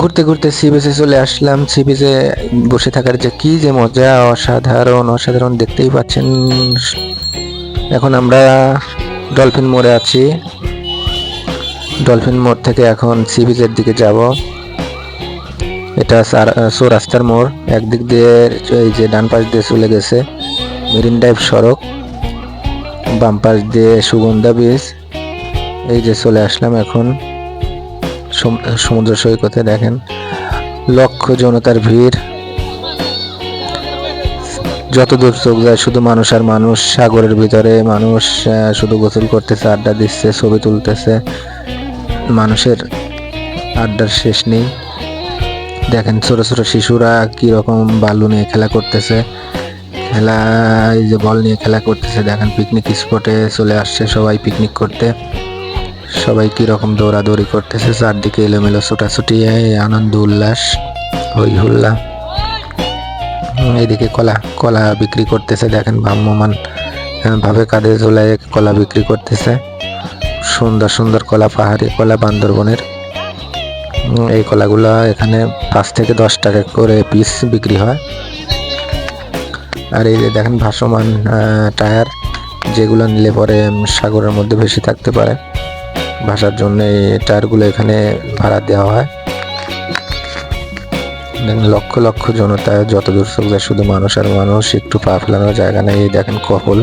ঘুরতে ঘুরতে সি বিচে চলে আসলাম। সি বিচে বসে থাকার যে কি যে মজা, অসাধারণ অসাধারণ দেখতেই পাচ্ছেন। এখন আমরা ডলফিন মোড়ে আছি। ডলফিন মোড় থেকে এখন সি বিচের দিকে যাব। এটা সো রাস্তার মোড়। একদিক দিয়ে এই যে ডান পাশ দিয়ে চলে গেছে মেরিন ড্রাইভ সড়ক। বাম পাশ দিয়ে সুগন্ধা বীজ এই যে চলে আসলাম এখন। সমুদ্র সৈকতে দেখেন লক্ষ জনতার ভিড়। যত দূর চোখ যায় শুধু মানুষ আর মানুষ, সাগরের ভিতরে মানুষ শুধু গোসল করতেছে, আড্ডা দিচ্ছে, ছবি তুলতেছে। মানুষের আড্ডার শেষ নেই। দেখেন ছোট ছোট শিশুরা কি রকম বালু নিয়ে খেলা করতেছে। খেলা, এই যে বল নিয়ে খেলা করতেছে। দেখেন পিকনিক স্পটে চলে আসছে সবাই পিকনিক করতে। সবাই কি রকম দৌড়াদৌড়ি করতেছে? চারদিকে এলোমেলো ছোটাছুটি আনন্দ, উল্লাস, হই হুল্লা। এদিকে কলা কলা বিক্রি করতেছে, দেখেন ভ্রাম্যমান ভাবে কাঁধে ঝোলায় কলা বিক্রি করতেছে। সুন্দর সুন্দর কলা পাহাড়ি, কলা বান্দরবনের। এই কলাগুলো এখানে পাঁচ থেকে দশ টাকা করে পিস বিক্রি হয়। আর এই যে দেখেন ভাসমান টায়ার, যেগুলো নিলে পরে সাগরের মধ্যে ভেসে থাকতে পারে। ভাসার জন্য এই টায়ারগুলো এখানে ভাড়া দেওয়া হয়। লক্ষ লক্ষ জনতা যত দূর চোখ যায়, শুধু মানুষ আর মানুষ, একটু পা ফেলানোর জায়গা নেই। দেখেন কপল।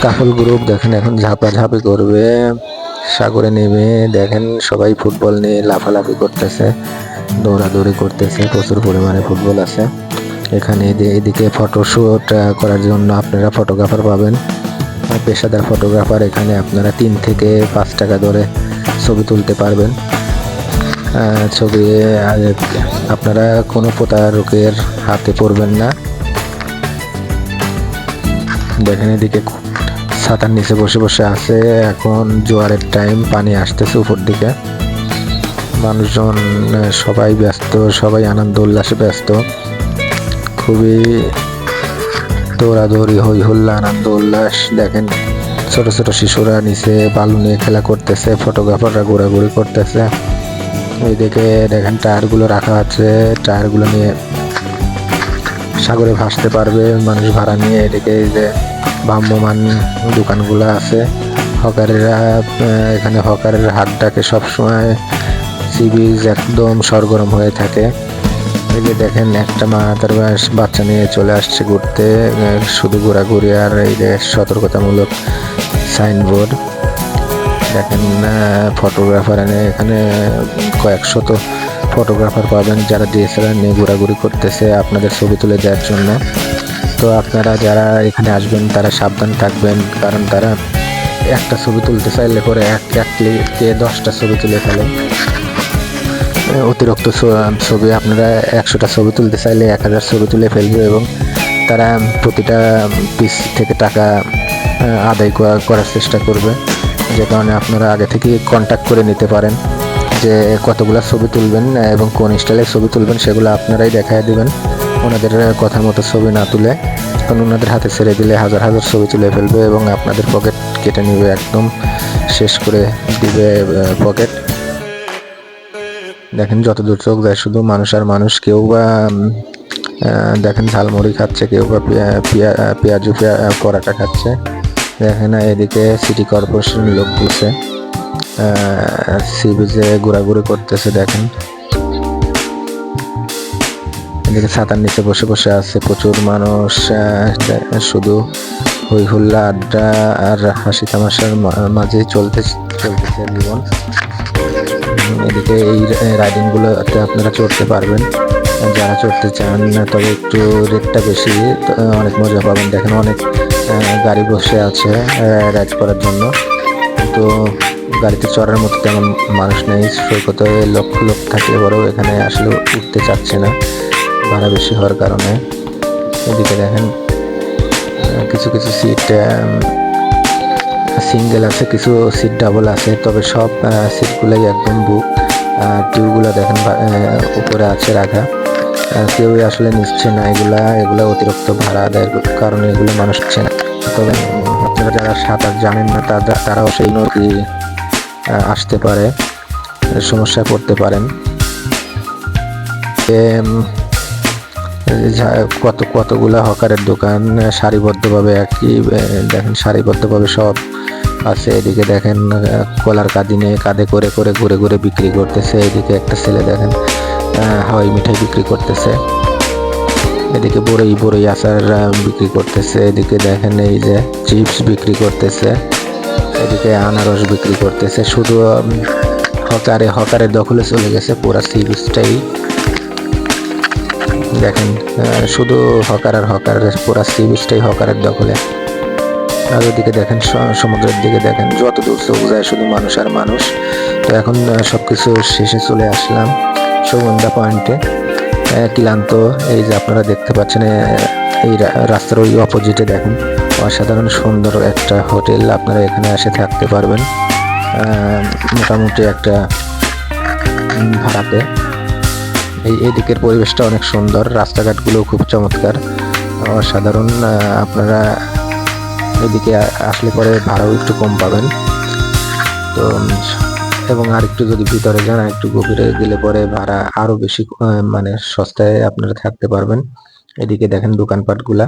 কাপল গ্রুপ দেখেন, এখন ঝাপাঝাপি করবে, সাগরে নেমে দেখেন সবাই ফুটবল নিয়ে লাফালাফি করতেছে, দৌড়াদৌড়ি করতেছে, প্রচুর পরিমাণে ফুটবল আছে। এখানে এদি- এদিকে ফটোশ্যুট করার জন্য আপনারা ফটোগ্রাফার পাবেন। পেশাদার ফটোগ্রাফার এখানে আপনারা তিন থেকে পাঁচ টাকা ধরে ছবি তুলতে পারবেন। ছবি আপনারা কোনো প্রতারকের হাতে পড়বেন না। দেখেন এদিকে ছাতার নিচে বসে বসে আছে। এখন জোয়ারের টাইম পানি আসতেছে উপর দিকে। মানুষজন সবাই ব্যস্ত, সবাই আনন্দ উল্লাসে ব্যস্ত। খুবই দৌড়াদৌড়ি হই হুল্লা আনন্দ উল্লাস। দেখেন ছোট ছোট শিশুরা নিচে বালু নিয়ে খেলা করতেছে ফটোগ্রাফাররা ঘোরাঘুরি করতেছে। এইদিকে দেখেন টায়ারগুলো রাখা আছে, টায়ারগুলো নিয়ে সাগরে ভাসতে পারবে মানুষ ভাড়া নিয়ে। এদিকে যে ভ্রাম্যমান দোকানগুলো আছে। হকারেরা এখানে হকারের হাটটাকে সবসময় সি বিচ একদম সরগরম হয়ে থাকে। এই দেখেন একটা মা তার বাচ্চা নিয়ে চলে আসছে ঘুরতে। শুধু ঘোরাঘুরি আর এই যে সতর্কতামূলক সাইনবোর্ড। দেখেন ফটোগ্রাফার এনে এখানে কয়েকশত ফটোগ্রাফার পাবেন যারা ডিএসএলআর নিয়ে ঘোরাঘুরি করতেছে আপনাদের ছবি তুলে দেওয়ার জন্য। তো আপনারা যারা এখানে আসবেন তারা সাবধান থাকবেন কারণ তারা একটা ছবি তুলতে চাইলে পরে এক এক দশটা ছবি তুলে ফেলে। আহ, অতিরিক্ত ছবি, আপনারা একশোটা ছবি তুলতে চাইলে এক হাজার ছবি তুলে ফেলবে এবং তারা প্রতিটা পিস থেকে টাকা আদায় করা- করার চেষ্টা করবে। যে কারণে আপনারা আগে থেকে কন্ট্যাক্ট করে নিতে পারেন যে কতগুলো ছবি তুলবেন এবং কোন স্টাইলে ছবি তুলবেন সেগুলো আপনারাই দেখায় দিবেন। ওনাদের কথা মতো ছবি না তুলে, কারণ ওনাদের হাতে ছেড়ে দিলে হাজার হাজার ছবি তুলে ফেলবে এবং আপনাদের পকেট কেটে নেবে, একদম শেষ করে দিবে পকেট দেখেন যত দূর চোখ যায় শুধু মানুষ আর মানুষ, কেউ বা দেখেন ঝালমুড়ি খাচ্ছে, কেউ বা পেঁয়া- পেঁয়া- পেঁয়াজু পেঁয়া- পরাটা খাচ্ছে। দেখেন এদিকে সিটি কর্পোরেশন লোক গুছে সি বিচে ঘোরাঘুরি করতেছে, দেখেন। এদিকে ছাতার নিচে বসে বসে আছে প্রচুর মানুষ শুধু হই হুল্লা আড্ডা আর হাসি তামাশার মা- মাঝেই চলতে, চলতেছে জীবন। এদিকে এই রাইডিং গুলোতে আপনারা চড়তে পারবেন। যারা চড়তে চান, তবে একটু রেটটা বেশি অনেক মজা পাবেন। দেখেন অনেক গাড়ি বসে আছে রাইড করার জন্য। তো গাড়িতে চড়ার মতো তেমন মানুষ নেই। সৈকতে লক্ষ লোক থাকলে বড় এখানে আসলে উঠতে চাচ্ছে না। ভাড়া বেশি হওয়ার কারণে। এদিকে দেখেন কিছু কিছু সিট সিঙ্গেল আছে, কিছু সিট ডাবল আছে। তবে সব সিটগুলোই একদম বুক টিউবগুলো দেখেন উপরে আছে রাখা। কেউই আসলে নিচ্ছে না, এগুলা এগুলা অতিরিক্ত ভাড়া আদায়ের কারণে এগুলো মানুষ নিচ্ছে না। তবে আপনারা যারা সাঁতার জানেন না তারা তারাও সেই নদী আসতে পারে, সমস্যায় পড়তে পারেন। কত কতগুলা হকারের দোকান, সারিবদ্ধভাবে একই দেখেন সারিবদ্ধভাবে সব আছে এদিকে দেখেন, কলার কাঁদি নিয়ে কাঁধে করে করে ঘুরে ঘুরে বিক্রি করতেছে। এদিকে একটা ছেলে দেখেন হাওয়াই মিঠাই বিক্রি করতেছে। এদিকে বড়ই বড়ই আচার বিক্রি করতেছে। এদিকে দেখেন এই যে চিপস বিক্রি করতেছে। এদিকে আনারস বিক্রি করতেছে। শুধু হকারে হকারের দখলে চলে গেছে পুরা সি বিচটাই দেখেন শুধু হকার আর হকার পুরা সি বিচটাই হকারের দখলে। আর ওদিকে দেখেন সমুদ্রের দিকে দেখেন। যত দূর চোখ যায় শুধু মানুষ আর মানুষ। তো এখন আহ, সবকিছু শেষে চলে আসলাম সুগন্ধা পয়েন্টে ক্লান্ত এই যে আপনারা দেখতে পাচ্ছেন এই রাস্তার ওই অপোজিটে দেখেন। অসাধারণ সুন্দর একটা হোটেল আপনারা এখানে এসে থাকতে পারবেন। মোটামুটি একটা ভাড়াতে। এই এদিকের পরিবেশটা অনেক সুন্দর রাস্তাঘাটগুলো খুব চমৎকার। অসাধারণ আপনারা এদিকে আসলে পরে ভাড়াও একটু কম পাবেন। তো এবং আর একটু যদি ভিতরে যান একটু গভীরে গেলে পরে ভাড়া আরও বেশি মানে সস্তায় আপনারা থাকতে পারবেন। এদিকে দেখেন দোকানপাটগুলা।